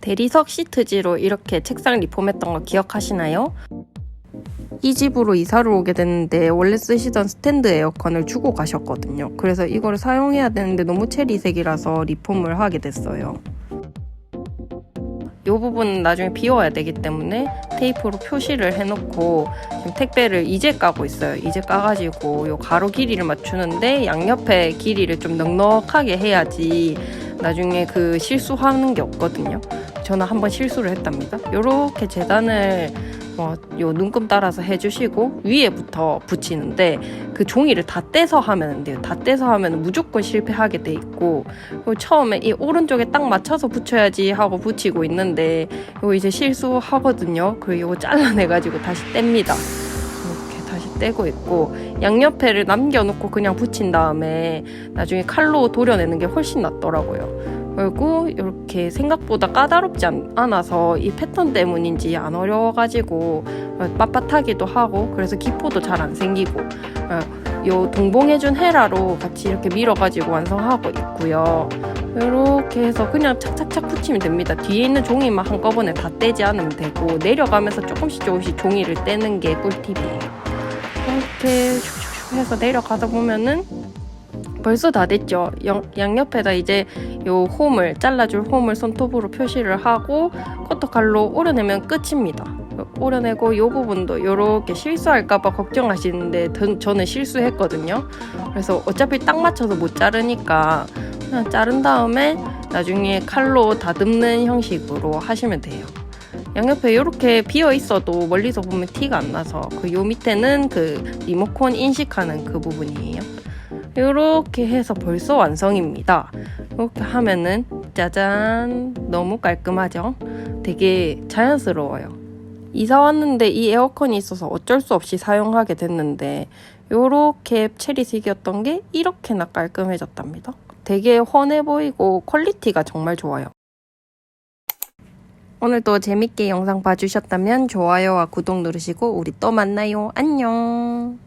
대리석 시트지로 이렇게 책상 리폼했던 거 기억하시나요? 이 집으로 이사를 오게 됐는데 원래 쓰시던 스탠드 에어컨을 주고 가셨거든요. 그래서 이걸 사용해야 되는데 너무 체리색이라서 리폼을 하게 됐어요. 이 부분은 나중에 비워야 되기 때문에 테이프로 표시를 해놓고 지금 택배를 이제 까고 있어요. 이제 까가지고 요 가로 길이를 맞추는데 양옆에 길이를 좀 넉넉하게 해야지 나중에 그 실수하는 게 없거든요. 저는 한번 실수를 했답니다. 요렇게 재단을 어, 요 눈금 따라서 해주시고 위에부터 붙이는데 그 종이를 다 떼서 하면 안 돼요. 다 떼서 하면 무조건 실패하게 돼 있고 처음에 이 오른쪽에 딱 맞춰서 붙여야지 하고 붙이고 있는데 이거 이제 실수하거든요. 그리고 이거 잘라내가지고 다시 뗍니다. 이렇게 다시 떼고 있고 양옆에를 남겨놓고 그냥 붙인 다음에 나중에 칼로 도려내는 게 훨씬 낫더라고요. 그리고 이렇게 생각보다 까다롭지 않, 않아서 이 패턴 때문인지 안 어려워가지고 빳빳하기도 하고 그래서 기포도 잘 안 생기고 어, 요 동봉해준 헤라로 같이 이렇게 밀어가지고 완성하고 있고요. 이렇게 해서 그냥 착착착 붙이면 됩니다. 뒤에 있는 종이만 한꺼번에 다 떼지 않으면 되고 내려가면서 조금씩 조금씩 종이를 떼는 게 꿀팁이에요. 이렇게 해서 내려가다 보면은 벌써 다 됐죠. 양, 양옆에다 이제 요 홈을 잘라줄 홈을 손톱으로 표시를 하고 커터칼로 오려내면 끝입니다. 오려내고 요 부분도 요렇게 실수할까봐 걱정하시는데 전- 저는 실수했거든요. 그래서 어차피 딱 맞춰서 못 자르니까 그냥 자른 다음에 나중에 칼로 다듬는 형식으로 하시면 돼요. 양옆에 이렇게 비어 있어도 멀리서 보면 티가 안 나서 그 요 밑에는 그 리모컨 인식하는 그 부분이에요. 이렇게 해서 벌써 완성입니다. 이렇게 하면은 짜잔 너무 깔끔하죠? 되게 자연스러워요. 이사 왔는데 이 에어컨이 있어서 어쩔 수 없이 사용하게 됐는데 이렇게 체리색이었던 게 이렇게나 깔끔해졌답니다. 되게 훤해 보이고 퀄리티가 정말 좋아요. 오늘도 재밌게 영상 봐주셨다면 좋아요와 구독 누르시고 우리 또 만나요. 안녕.